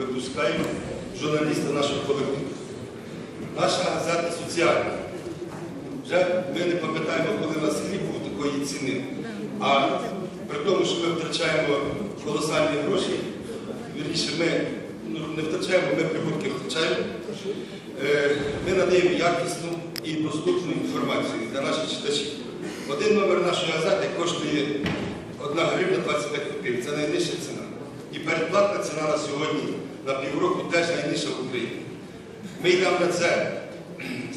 випускаємо журналіста нашого колективу. Наша газета соціальна. Вже ми не пам'ятаємо, коли на селі був такої ціни. А при тому, що ми втрачаємо колосальні гроші, вірніше, ми ну, не втрачаємо, ми прибутки втрачаємо. Е, Ми надаємо якісну і доступну інформацію для наших читачів. Один номер нашої газети коштує 1 гривня 25 копійок. Це найнижча ціна. І передплатна ціна на сьогодні на півроку теж найнижча в Україні. Ми йдемо на це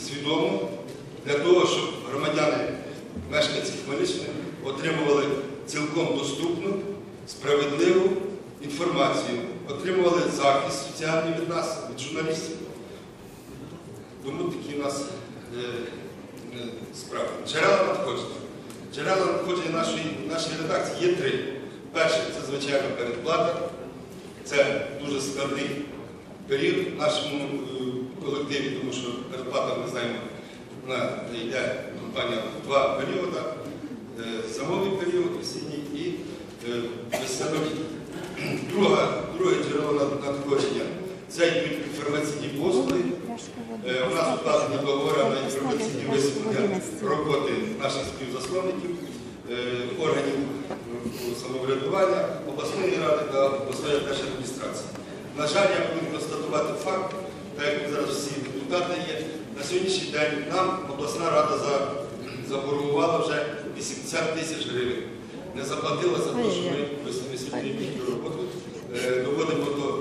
свідомо для того, щоб громадяни, мешканці Хмельниччини отримували цілком доступну, справедливу інформацію, отримували захист соціальний від нас, від журналістів. Тому такі у нас е, е, справи. Джерела надходження. Джерела надходження нашої, нашої редакції є три. Перше, це звичайно передплата. Це дуже складний період в нашому е, колективі, тому що передплата, ми знаємо, вона йде компанія в два періоди. Е, Зимовий період, осінній і е, весняний. Друге джерело надходження це йдуть інформаційні послуги. У нас укладені договори на інформаційні висвітлення роботи наших співзасновників, органів е, самоврядування, обласної ради та обласної держадміністрації. На жаль, я повинен констатувати факт, так як зараз всі депутати є, на сьогоднішній день нам обласна рада за- заборгувала вже 80 тисяч гривень. Не заплатила за те, що ми ми сьогодні роботу е, доводимо до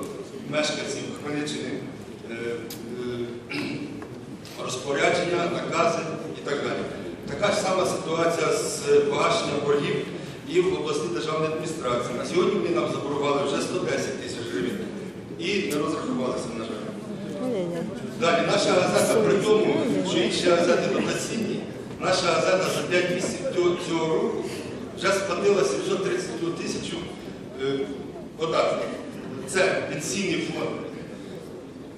мешканців Хмельниччини е, е, розпорядження, накази і так далі. Така ж сама ситуація з погашенням боргів і в обласній державній адміністрації. На сьогодні вони нам заборгували вже 110 тисяч гривень і не розрахувалися, на жаль. Далі, наша газета при тому, що інші газети дотаційні, наша газета за 5 місяців цього, року вже сплатила 731 тисячу е, податків. Це пенсійний фонд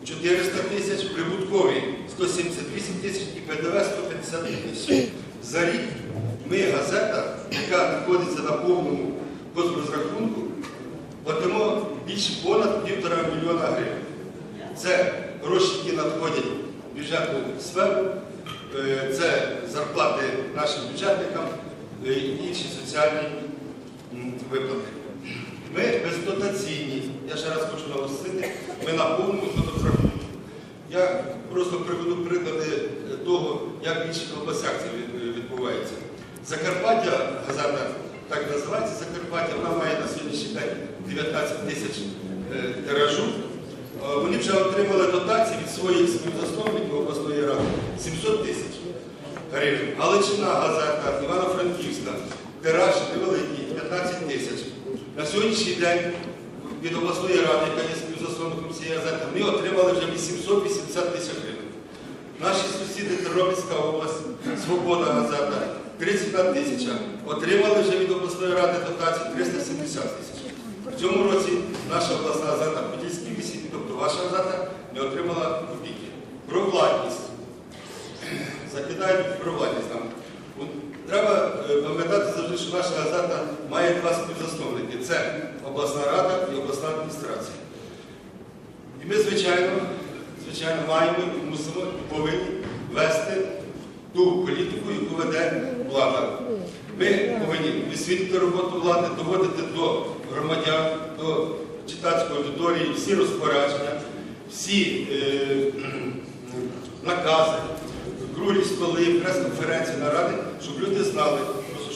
400 тисяч, прибутковий 178 тисяч і ПДВ 150 тисяч. За рік ми, газета, яка знаходиться на повному розрахунку, платимо більше понад півтора мільйона гривень. Це гроші, які надходять в бюджетну сферу, е, це зарплати нашим бюджетникам е, і інші соціальні виплати. Ми бездотаційні, я ще раз хочу наголосити, ми на повному розрахунку. Я просто приведу приклади того, як в інших областях це відбувається. Закарпаття, газета так називається Закарпаття, вона має на сьогоднішній день 19 тисяч е, тиражу. Е, Вони вже отримали дотації від своїх співзасновників обласної ради 700 тисяч гривень. Галичина газета, Івано-Франківська, тираж невеликий 15 тисяч. На сьогоднішній день від обласної ради, яка є співзасновником цієї газети, вони отримали вже 880 тисяч гривень. Наші сусіди Тернопільська область, Свобода газета, 31 тисяча. Отримали вже від обласної ради дотації 370 тисяч. В цьому році наша обласна газета Подільській місії, тобто ваша газета, не отримала копійки. Про владність. Закидають про владність нам. Треба е, пам'ятати завжди, що наша газета має два співзасновники. Це обласна рада і обласна адміністрація. І ми, звичайно, звичайно, маємо, і мусимо і повинні вести ту політику, яку веде влада. Ми повинні висвітлити роботу влади, доводити до громадян, до читацької аудиторії всі розпорядження, всі е, накази, круглі столи, прес-конференції, наради, щоб люди знали,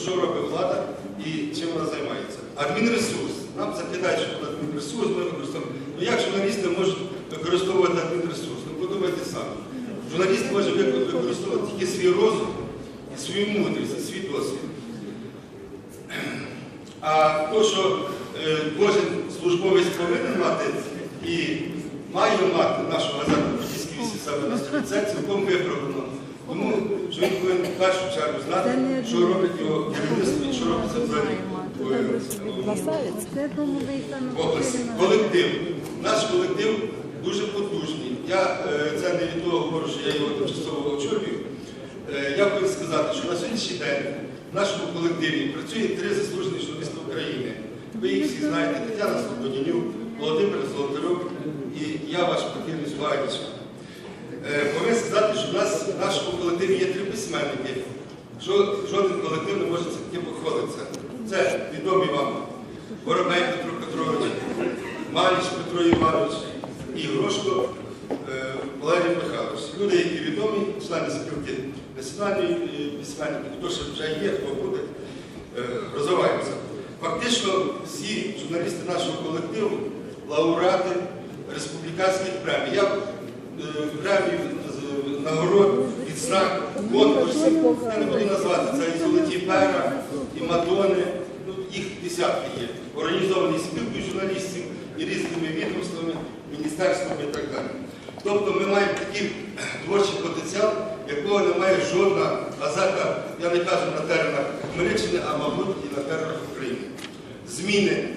що робить влада і чим вона займається. Адмінресурс. Нам закидають, що адмінресурс ми використовуємо. Ну як журналісти можуть використовувати адмінресурс? Ну подумайте самі. Журналіст може використовувати тільки свій розум, і свою мудрість, і свій досвід. А то, що е, кожен службовець повинен мати і має мати нашу газету «Подільські вісі» саме на це цілком виправдано. Тому що він повинен в першу чергу знати, що робить його керівництво і що робиться в області. Колектив. Наш колектив дуже потужний. Я е, це не від того говорю, що я його тимчасово очолюю. Е, Я повинен сказати, що на сьогоднішній день в нашому колективі працює три заслужені журналісти України. Ви їх всі знаєте, Тетяна Слободянюк, Володимир Золотарюк і я ваш прихильник Багатічка. Е, Повинен сказати, що в нас в нашому колективі є три письменники. Жоден колектив не може таки похвалитися. Це відомі вам Воробей Петро Петрович, Маліч Петро Іванович і Грошко Валерій Михайлович. Люди, які відомі, члени спілки національної е, письменників, хто ще вже є, хто буде, е, розвиваємося. Фактично всі журналісти нашого колективу лауреати республіканських премій. Я е, премію нагород, відзнак, конкурсів, я не буду назвати, це і золоті пера, і мадони, ну, їх десятки є, організовані спілкою журналістів і різними відомствами, міністерствами і так далі. Тобто ми маємо такий творчий потенціал, якого не має жодна газета, я не кажу на теренах Хмельниччини, а мабуть і на теренах України. Зміни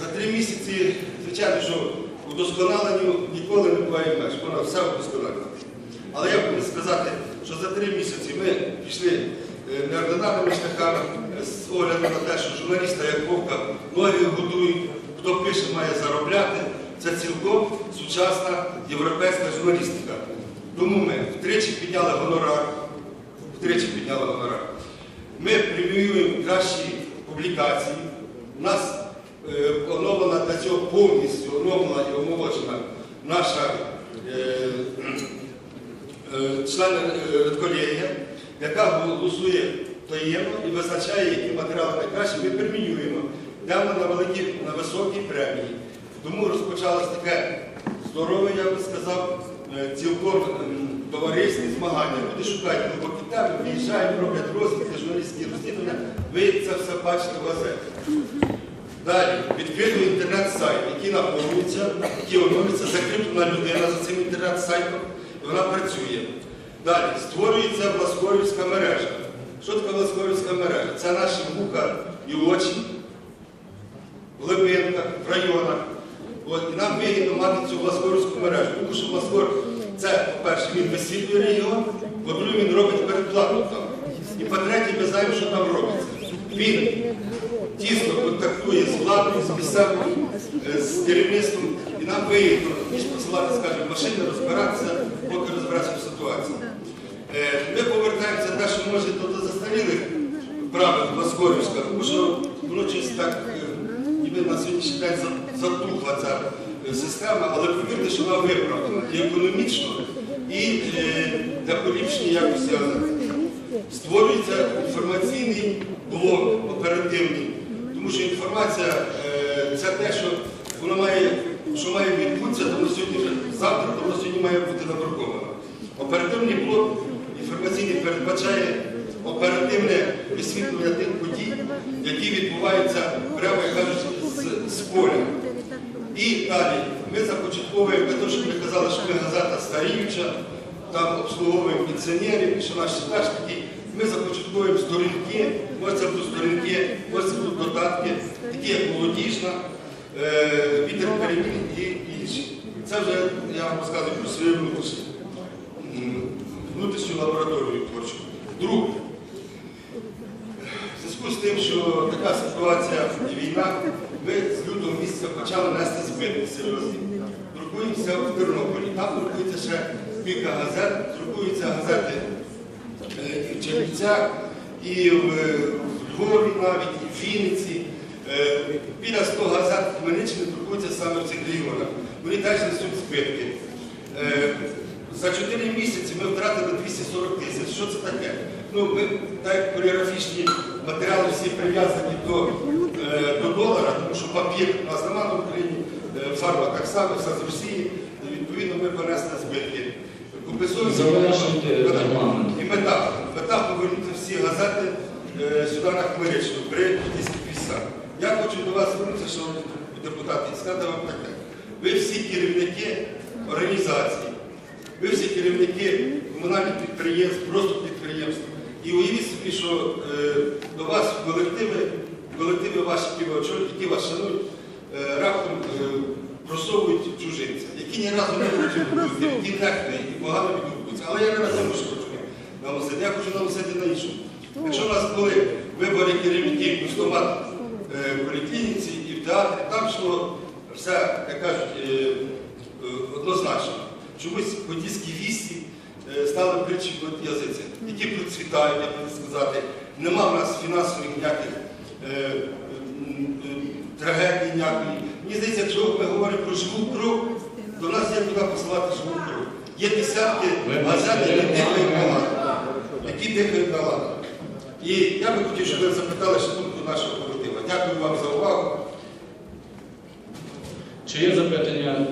за три місяці, звичайно, що удосконаленню ніколи не буває меж, вона все удосконалена. Але я повинен сказати, що за три місяці ми пішли е, неординарними шляхами е, з огляду на те, що журналіста як вовка ноги годують, хто пише, має заробляти. Це цілком сучасна європейська журналістика. Тому ми втричі підняли гонорар, втричі підняли гонорар. Ми преміюємо кращі публікації. У нас е, оновлена для цього повністю оновлена і омолоджена наша е, е, член е, редколегія, яка голосує таємно і визначає, які матеріали найкращі, ми преміюємо. Йдемо на великі, на високі премії. Тому розпочалось таке здорове, я би сказав, е, цілком ем, товариські змагання. Люди шукають глибокі теми, виїжджають, роблять розвідки, журналістські розслідування. Ви це все бачите в газеті. Далі відкрито інтернет-сайт, який наповнюється, який оновлюється, закріплена людина за цим інтернет-сайтом, і вона працює. Далі створюється Власкорівська мережа. Що таке Власкорівська мережа? Це наші вуха і очі в глибинках, в районах. От, і нам вигідно мати цю Власкорівську мережу. Тому що Власкор, це, по-перше, він висвітлює регіон, по-друге, він робить передплату там. І по-третє, ми знаємо, що там робиться. Він тісно контактує з владою, з місцевим, е, з керівництвом, і нам вигідно, посилати, скажімо, машини, розбиратися, поки розбиратися в ситуації. Е, Ми повертаємося те, що може до застарілих правил Москорівська, тому що воно щось так, е, на сьогоднішній день за- затухла ця е, система, але повірте, що вона виправдана і економічно, і е, для поліпшення якості газети. Створюється інформаційний блок оперативний, тому що інформація е, це те, що має, відбутися, тому сьогодні вже завтра, тому сьогодні має бути надруковано. Оперативний блок інформаційний передбачає оперативне висвітлення тих подій, які відбуваються, прямо як кажуть, поля. І далі ми започатковуємо, для того, ми казали, що ми газета старіюча, там обслуговуємо пенсіонерів, що наші стажники. Ми започатковуємо сторінки, може це будуть сторінки, може це будуть додатки, такі як молодіжна, е, вітер перемін і інші. Це вже я вам розказую про свою внутрішню, внутрішню лабораторію творчу. Друге, в зв'язку з тим, що така ситуація і війна, ми місяця почали нести збитки серйозні. Друкуємося в Тернополі, там друкується ще кілька газет, друкуються газети е, і в Чернівцях, і в е, Львові навіть, і в Вінниці. Е, Біля 100 газет в Хмельниччині друкуються саме в цих регіонах. Вони теж несуть збитки. За 4 місяці ми втратили 240 тисяч. Що це таке? Ну, ми, так як поліграфічні матеріали всі прив'язані до, до долара, папір у нас немає в Україні, е, фарба так само, все з Росії, відповідно ми понесли збитки. І мета. Мета повернути всі газети е, сюди на Хмельниччину при якісь місцях. Я хочу до вас звернутися, шановні депутати, і сказати вам таке. Ви всі керівники організацій, ви всі керівники комунальних підприємств, просто підприємств. І уявіть собі, що е, до вас в колективи, колективи ваші, які ви очолюєте, які вас шанують, е, раптом е, просовують чужинця, які ні разу не хочуть бути, які нехтують і погано відгукуються. Але я не на цьому ж хочу наголосити. Я хочу наголосити на іншому. Якщо у нас були вибори керівників в е, в поліклініці і в театрі, там йшло все, як кажуть, однозначно. Чомусь подільські вісті стали притчі в язиці, які процвітають, як сказати. Нема в нас фінансових ніяких е, е, ніякої. Мені здається, якщо ми говоримо про живу кров, то нас є куди посилати живу кров. Є десятки газет, які дихають на. Які дихають ладу. І я би хотів, щоб ви запитали ще думку нашого колектива. Дякую вам за увагу. Чи є запитання?